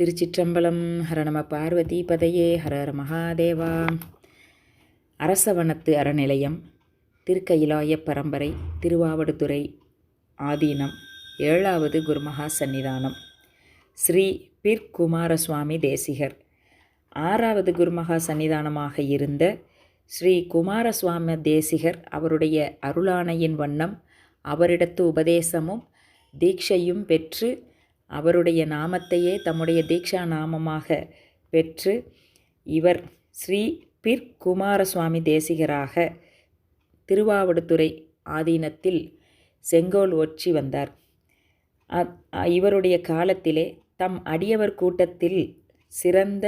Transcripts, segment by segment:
திருச்சிற்றம்பலம் ஹரணம பார்வதி பதையே ஹர ஹர மகாதேவா. அரசவனத்து அறநிலையம் திருக்கயிலாய பரம்பரை திருவாவடுதுறை ஆதீனம் ஏழாவது குருமகா சந்நிதானம் ஸ்ரீ பிற்குமாரசுவாமி தேசிகர். ஆறாவது குருமகா சந்நிதானமாக இருந்த ஸ்ரீ குமாரசுவாமி தேசிகர் அவருடைய அருளானையின் வண்ணம் அவரிடத்து உபதேசமும் தீட்சையும் பெற்று அவருடைய நாமத்தையே தம்முடைய தீக்ஷா நாமமாக பெற்று இவர் ஸ்ரீ பிர் குமாரசுவாமி தேசிகராக திருவாவடுதுறை ஆதீனத்தில் செங்கோல் ஒற்றி வந்தார். இவருடைய காலத்திலே தம் அடியவர் கூட்டத்தில் சிறந்த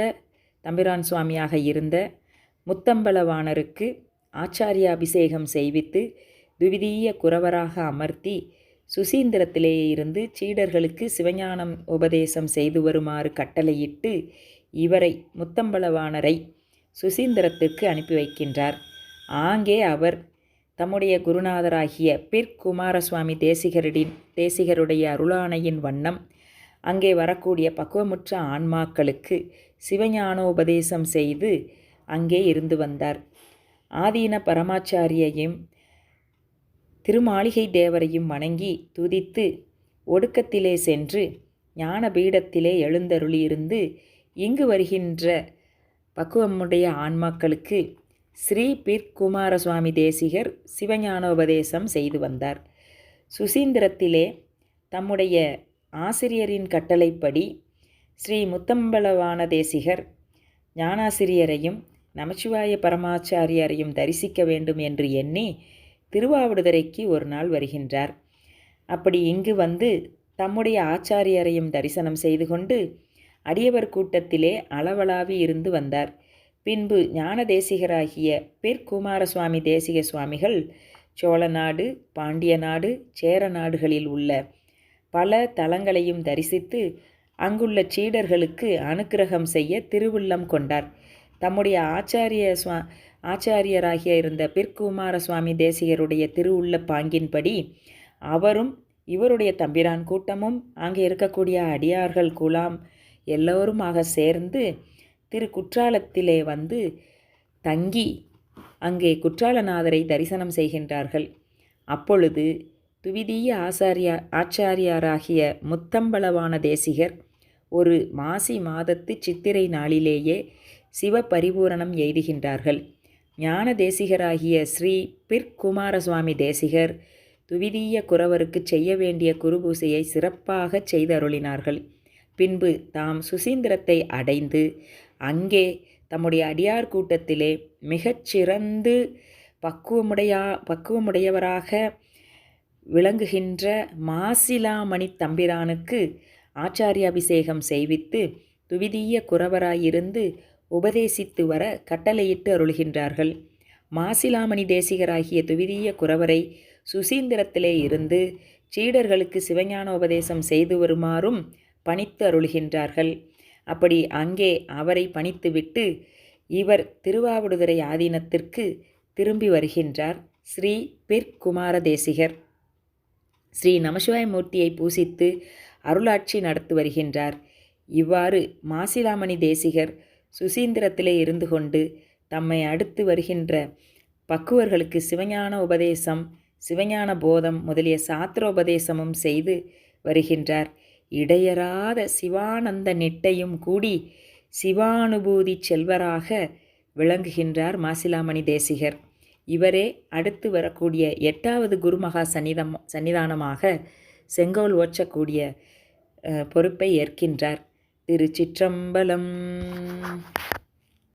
தம்பிரான் சுவாமியாக இருந்த முத்தம்பலவாணருக்கு ஆச்சாரியாபிஷேகம் செய்வித்து துவிதீய குறவராக அமர்த்தி சுசீந்திரத்திலே இருந்து சீடர்களுக்கு சிவஞானம் உபதேசம் செய்து வருமாறு கட்டளையிட்டு இவரை முத்தம்பளவாணரை சுசீந்திரத்திற்கு அனுப்பி வைக்கின்றார். ஆங்கே அவர் தம்முடைய குருநாதராகிய பிற்குமாரசுவாமி தேசிகரின் தேசிகருடைய அருளானையின் வண்ணம் அங்கே வரக்கூடிய பக்குவமுற்ற ஆன்மாக்களுக்கு சிவஞானோபதேசம் செய்து அங்கே இருந்து வந்தார். ஆதீன பரமாச்சாரியையும் திருமாளிகை தேவரையும் வணங்கி துதித்து ஒடுக்கத்திலே சென்று ஞான பீடத்திலே எழுந்தருளியிருந்து இங்கு வருகின்ற பக்குவமுடைய ஆன்மாக்களுக்கு ஸ்ரீ பிர் குமாரசுவாமி தேசிகர் சிவஞானோபதேசம் செய்து வந்தார். சுசீந்திரத்திலே தம்முடைய ஆசிரியரின் கட்டளைப்படி ஸ்ரீ முத்தம்பலவான தேசிகர் ஞானாசிரியரையும் நமச்சிவாய பரமாச்சாரியரையும் தரிசிக்க வேண்டும் என்று எண்ணி திருவாவடுதுறைக்கு ஒரு நாள் வருகின்றார். அப்படி இங்கு வந்து தம்முடைய ஆச்சாரியரையும் தரிசனம் செய்து கொண்டு அடியவர் கூட்டத்திலே அளவலாவி இருந்து வந்தார். பின்பு ஞான தேசிகராகிய பிர் குமாரசுவாமி தேசிக சுவாமிகள் சோழ நாடு பாண்டிய நாடு சேர நாடுகளில் உள்ள பல தலங்களையும் தரிசித்து அங்குள்ள சீடர்களுக்கு அனுக்கிரகம் செய்ய திருவுள்ளம் கொண்டார். தம்முடைய ஆச்சாரிய சுவா ஆச்சாரியராகிய இருந்த பிற்குமார சுவாமி தேசிகருடைய திருவுள்ள பாங்கின்படி அவரும் இவருடைய தம்பிரான் கூட்டமும் அங்கே இருக்கக்கூடிய அடியார்கள் குலாம் எல்லோருமாக சேர்ந்து திரு குற்றாலத்திலே வந்து தங்கி அங்கே குற்றாலநாதரை தரிசனம் செய்கின்றார்கள். அப்பொழுது துவிதீய ஆசாரியா ஆச்சாரியாராகிய முத்தம்பளவான தேசிகர் ஒரு மாசி மாதத்து சித்திரை நாளிலேயே சிவபரிபூரணம் எய்துகின்றார்கள். ஞான தேசிகராகிய ஸ்ரீ பிற்குமாரசுவாமி தேசிகர் துவிதீய குறவருக்கு செய்ய வேண்டிய குருபூசையை சிறப்பாக செய்தருளினார்கள். பின்பு தாம் சுசீந்திரத்தை அடைந்து அங்கே தம்முடைய அடியார் கூட்டத்திலே மிகச்சிறந்து பக்குவமுடையா பக்குவமுடையவராக விளங்குகின்ற மாசிலாமணி தம்பிரானுக்கு ஆச்சாரியாபிஷேகம் செய்வித்து துவிதீய குறவராயிருந்து உபதேசித்து வர கட்டளையிட்டு அருள்கின்றார்கள். மாசிலாமணி தேசிகராகிய துவிதீய குறவரை சுசீந்திரத்திலே இருந்து சீடர்களுக்கு சிவஞான உபதேசம் செய்து வருமாறும் பணித்து அருள்கின்றார்கள். அப்படி அங்கே அவரை பணித்துவிட்டு இவர் திருவாவடுதுறை ஆதீனத்திற்கு திரும்பி வருகின்றார் ஸ்ரீ பிற்குமார தேசிகர். ஸ்ரீ நமசிவாய மூர்த்தியை பூசித்து அருளாட்சி நடத்தி வருகின்றார். இவ்வாறு மாசிலாமணி தேசிகர் சுசீந்திரத்திலே இருந்து கொண்டு தம்மை அடுத்து வருகின்ற பக்குவர்களுக்கு சிவஞான உபதேசம் சிவஞான போதம் முதலிய சாத்திரோபதேசமும் செய்து வருகின்றார். இடையராத சிவானந்த நெட்டையும் கூடி சிவானுபூதி செல்வராக விளங்குகின்றார் மாசிலாமணி தேசிகர். இவரே அடுத்து வரக்கூடிய எட்டாவது குருமகா சன்னிதம் சன்னிதானமாக செங்கோல் ஓச்சக்கூடிய பொறுப்பை ஏற்கின்றார். திருச்சிற்றம்பலம்.